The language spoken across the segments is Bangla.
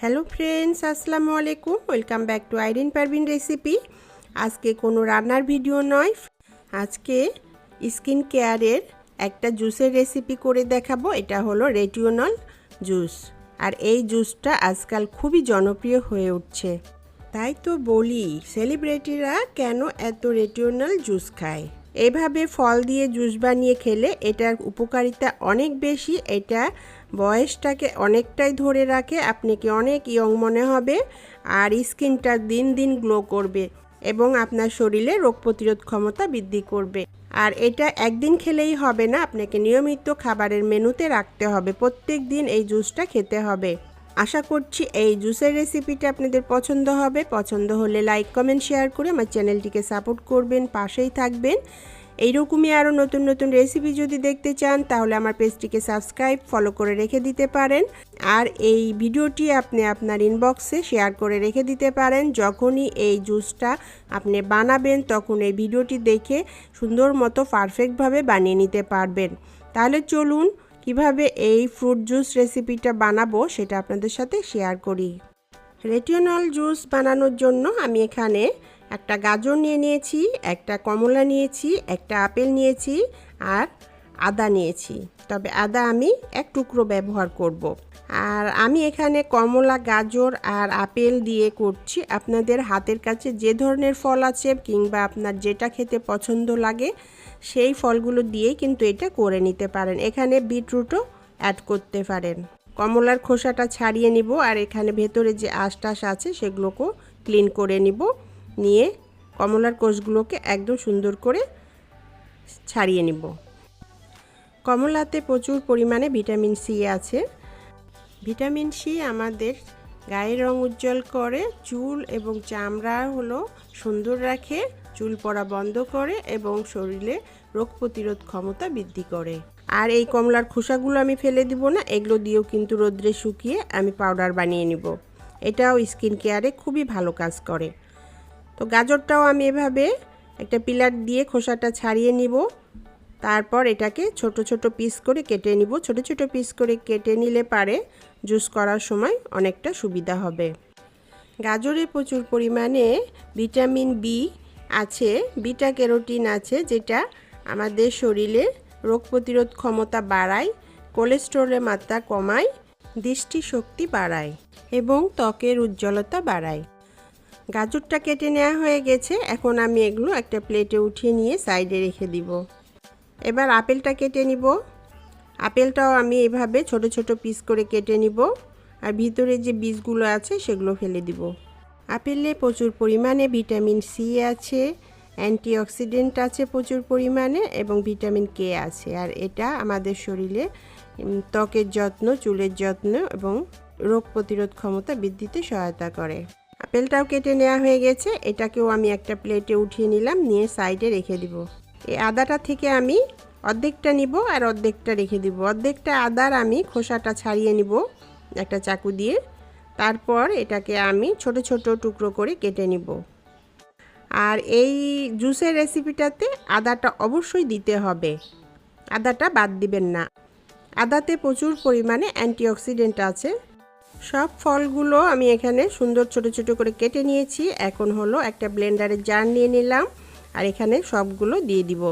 হ্যালো ফ্রেন্ডস, আসসালামু আলাইকুম। Welcome back to Irin Parvin recipe. আজকে কোনো রান্নার ভিডিও নয়। আজকে স্কিন কেয়ারের একটা জুসের রেসিপি করে দেখাবো। এটা হলো রেটিওনল জুস। আর এই জুসটা আজকাল খুবই জনপ্রিয় হয়ে উঠছে। তাই তো বলি, সেলিব্রিটিরা কেন এত রেটিওনাল জুস খায়? এভাবে ফল দিয়ে জুস বানিয়ে খেলে এটার উপকারিতা অনেক বেশি। এটা বয়সটাকে অনেকটাই ধরে রাখে আপনাকে অনেক ইয়ং মনে হবে আর স্কিনটা দিন দিন গ্লো করবে এবং আপনার শরীরে রোগ প্রতিরোধ ক্ষমতা বৃদ্ধি করবে। আর এটা একদিন খেলেই হবে না, আপনাকে নিয়মিত খাবারের মেনুতে রাখতে হবে। প্রত্যেক দিন এই জুসটা খেতে হবে। আশা করছি এই জুসের রেসিপিটা আপনাদের পছন্দ হবে। পছন্দ হলে লাইক কমেন্ট শেয়ার করে আমার চ্যানেলটিকে সাপোর্ট করবেন, পাশেই থাকবেন। এইরকমই আরও নতুন নতুন রেসিপি যদি দেখতে চান, তাহলে আমার পেজটিকে সাবস্ক্রাইব ফলো করে রেখে দিতে পারেন। আর এই ভিডিওটি আপনি আপনার ইনবক্সে শেয়ার করে রেখে দিতে পারেন। যখনই এই জুসটা আপনি বানাবেন, তখন এই ভিডিওটি দেখে সুন্দর মতো পারফেক্টভাবে বানিয়ে নিতে পারবেন। তাহলে চলুন কীভাবে এই ফ্রুট জুস রেসিপিটা বানাবো সেটা আপনাদের সাথে শেয়ার করি। রেটিওনল জুস বানানোর জন্য আমি এখানে একটা গাজর নিয়ে নিয়েছি, একটা কমলা নিয়েছি, একটা আপেল নিয়েছি আর আদা নিয়েছি। তবে আদা আমি এক টুকরো ব্যবহার করব। আর আমি এখানে কমলা, গাজর আর আপেল দিয়ে করছি। আপনাদের হাতের কাছে যে ধরনের ফল আছে কিংবা আপনার যেটা খেতে পছন্দ লাগে সেই ফলগুলো দিয়েই কিন্তু এটা করে নিতে পারেন। এখানে বিটরুটও অ্যাড করতে পারেন। কমলার খোসাটা ছাড়িয়ে নিব আর এখানে ভেতরে যে আশটাশ আছে সেগুলোকেও ক্লিন করে নিব। নিয়ে কমলার কোষগুলোকে একদম সুন্দর করে ছাড়িয়ে নিব। কমলাতে প্রচুর পরিমাণে ভিটামিন সি আছে। ভিটামিন সি আমাদের গায়ের রং উজ্জ্বল করে, চুল এবং চামড়া হলো সুন্দর রাখে। চুল পড়া বন্ধ করে এবং শরীরে রোগ প্রতিরোধ ক্ষমতা বৃদ্ধি করে। আর এই কমলার খোসাগুলো আমি ফেলে দিব না, এগুলো দিয়েও কিন্তু রোদ্রে শুকিয়ে আমি পাউডার বানিয়ে নিব। এটাও স্কিন কেয়ারে খুবই ভালো কাজ করে। তো গাজরটাও আমি এভাবে একটা পিলার দিয়ে খোসাটা ছাড়িয়ে নিব। তারপর এটাকে ছোট ছোট পিস করে কেটে নিব। ছোট ছোট পিস করে কেটে নিলে পারে জুস করার সময় অনেকটা সুবিধা হবে। গাজরে প্রচুর পরিমাণে ভিটামিন বি আছে বিটা ক্যারোটিন আছে, যেটা আমাদের শরীরে রোগ প্রতিরোধ ক্ষমতা বাড়ায়, কোলেস্ট্রলের মাত্রা কমায়, দৃষ্টিশক্তি বাড়ায় এবং ত্বকের উজ্জ্বলতা বাড়ায়। গাজরটা কেটে নেওয়া হয়ে গেছে, এখন আমি এগুলো একটা প্লেটে উঠিয়ে নিয়ে সাইডে রেখে দিব। এবার আপেলটা কেটে নিব। আপেলটাও আমি এভাবে ছোট ছোট পিস করে কেটে নিব। আর ভিতরে যে বীজগুলো আছে, সেগুলো ফেলে দিব। আপেলে প্রচুর পরিমাণে ভিটামিন সি আছে, অ্যান্টিঅক্সিডেন্ট আছে প্রচুর পরিমাণে এবং ভিটামিন কে আছে। আর এটা আমাদের শরীরে ত্বকের যত্ন, চুলের যত্ন এবং রোগ প্রতিরোধ ক্ষমতা বৃদ্ধিতে সহায়তা করে। আপেলটাও কেটে নেওয়া হয়ে গেছে, এটাকেও আমি একটা প্লেটে উঠিয়ে নিলাম, নিয়ে সাইডে রেখে দিব। এই আদাটা থেকে আমি অর্ধেকটা নিব আর অর্ধেকটা রেখে দিব। অর্ধেকটা আদার আমি খোসাটা ছাড়িয়ে নিব, একটা চাকু দিয়ে। তারপর এটাকে আমি ছোট ছোট টুকরো করে কেটে নিব। আর এই জুসের রেসিপিটাতে আদাটা অবশ্যই দিতে হবে। আদাটা বাদ দিবেন না। আদাতে প্রচুর পরিমাণে অ্যান্টিঅক্সিডেন্ট আছে। সব ফলগুলো আমি এখানে সুন্দর ছোট ছোট করে কেটে নিয়েছি। এখন হলো একটা ব্লেন্ডারের জার নিয়ে নিলাম আর এখানে সবগুলো দিয়ে দিব।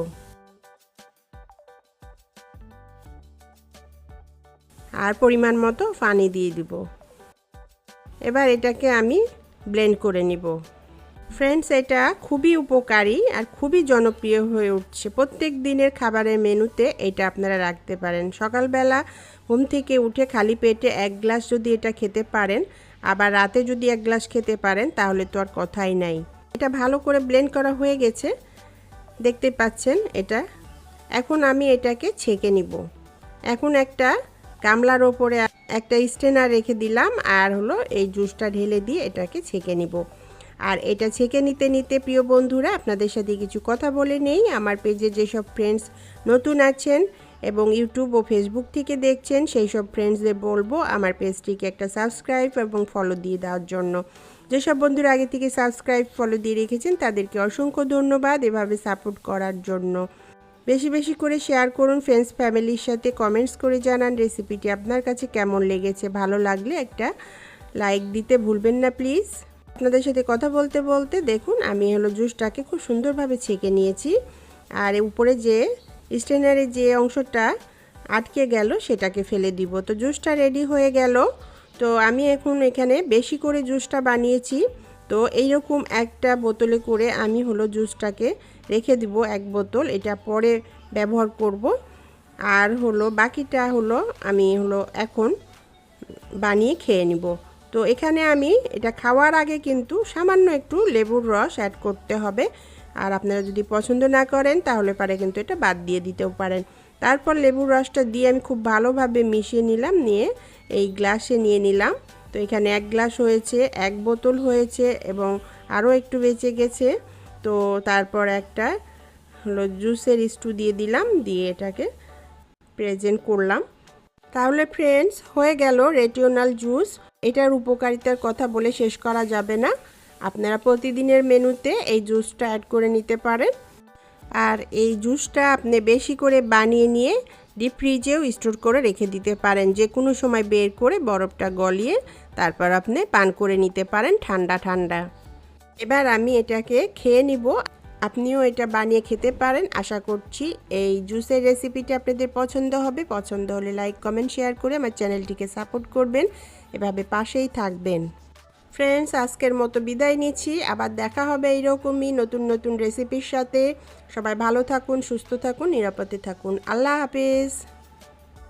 আর পরিমাণ মতো পানি দিয়ে দিব। এবার এটাকে আমি ব্লেন্ড করে নিব। ফ্রেন্ডস এটা খুবই উপকারী আর খুবই জনপ্রিয় হয়ে উঠছে। প্রত্যেক দিনের খাবারের মেনুতে এটা আপনারা রাখতে পারেন। সকালবেলা ঘুম থেকে উঠে খালি পেটে এক গ্লাস যদি এটা খেতে পারেন, আবার রাতে যদি এক গ্লাস খেতে পারেন, তাহলে তো আর কথাই নাই। এটা ভালো করে ব্লেন্ড করা হয়ে গেছে। দেখতে পাচ্ছেন এটা। এখন আমি এটাকে ছেঁকে নিব। এখন একটা গামলার ওপরে একটা স্টেনার রেখে দিলাম আর হলো এই জুসটা ঢেলে দিয়ে এটাকে ছেঁকে নিব। আর এটা ছেঁকে নিতে নিতে প্রিয় বন্ধুরা, আপনাদের সাথে কিছু কথা বলে নেই। আমার পেজে যেসব ফ্রেন্ডস নতুন আছেন এবং ইউটিউব ও ফেসবুক থেকে দেখছেন সেই সব ফ্রেন্ডসদের বলব আমার পেজটিকে একটা সাবস্ক্রাইব এবং ফলো দিয়ে দেওয়ার জন্য। যেসব বন্ধুরা আগে থেকে সাবস্ক্রাইব ফলো দিয়ে রেখেছেন, তাদেরকে অসংখ্য ধন্যবাদ এভাবে সাপোর্ট করার জন্য। বেশি বেশি করে শেয়ার করুন ফ্রেন্ডস ফ্যামিলির সাথে কমেন্টস করে জানান রেসিপিটি আপনার কাছে কেমন লেগেছে, ভালো লাগলে একটা লাইক দিতে ভুলবেন না প্লিজ আপনাদের সাথে কথা বলতে বলতে দেখুন আমি হলো জুসটাকে খুব সুন্দরভাবে ছেঁকে নিয়েছি আর উপরে যে স্টেনারের যে অংশটা আটকে গেল সেটাকে ফেলে দিব। তো জুসটা রেডি হয়ে গেল। তো আমি এখন এখানে বেশি করে জুসটা বানিয়েছি। তো এইরকম একটা বোতলে করে আমি হলো জুসটাকে রেখে দিব এক বোতল, এটা পরে ব্যবহার করব। আর হলো বাকিটা হলো আমি হলো এখন বানিয়ে খেয়ে নিব। তো এখানে আমি এটা খাওয়ার আগে কিন্তু সামান্য একটু লেবুর রস অ্যাড করতে হবে। আর আপনারা যদি পছন্দ না করেন, তাহলে পারে কিন্তু এটা বাদ দিয়ে দিতেও পারেন। তারপর লেবুর রসটা দিয়ে আমি খুব ভালোভাবে মিশিয়ে নিলাম, নিয়ে এই গ্লাসে নিয়ে নিলাম। তো এখানে এক গ্লাস হয়েছে, এক বোতল হয়েছে এবং আরও একটু বেঁচে গেছে। তো তারপর একটা হলো জুসের স্টু দিয়ে দিলাম, দিয়ে এটাকে প্রেজেন্ট করলাম। তাহলে ফ্রেন্ডস হয়ে গেল রেটিওনাল জুস এটার উপকারিতার কথা বলে শেষ করা যাবে না। আপনারা প্রতিদিনের মেনুতে এই জুসটা অ্যাড করে নিতে পারেন। আর এই জুসটা আপনি বেশি করে বানিয়ে নিয়ে ডিপ ফ্রিজেও স্টোর করে রেখে দিতে পারেন। যে কোনো সময় বের করে বরফটা গলিয়ে তারপর আপনি পান করে নিতে পারেন ঠান্ডা ঠান্ডা। এবার আমি এটাকে খেয়ে নিব। আপনিও এটা বানিয়ে খেতে পারেন। আশা করছি এই জুসের রেসিপিটা আপনাদের পছন্দ হবে। পছন্দ হলে লাইক, কমেন্ট, শেয়ার করে আমার চ্যানেলটিকে সাপোর্ট করবেন। এভাবে পাশেই থাকবেন। ফ্রেন্ডস, আজকের মতো বিদায় নিচ্ছি। আবার দেখা হবে এইরকমই নতুন নতুন রেসিপির সাথে। সবাই ভালো থাকুন, সুস্থ থাকুন, নিরাপদে থাকুন। আল্লাহ হাফিজ।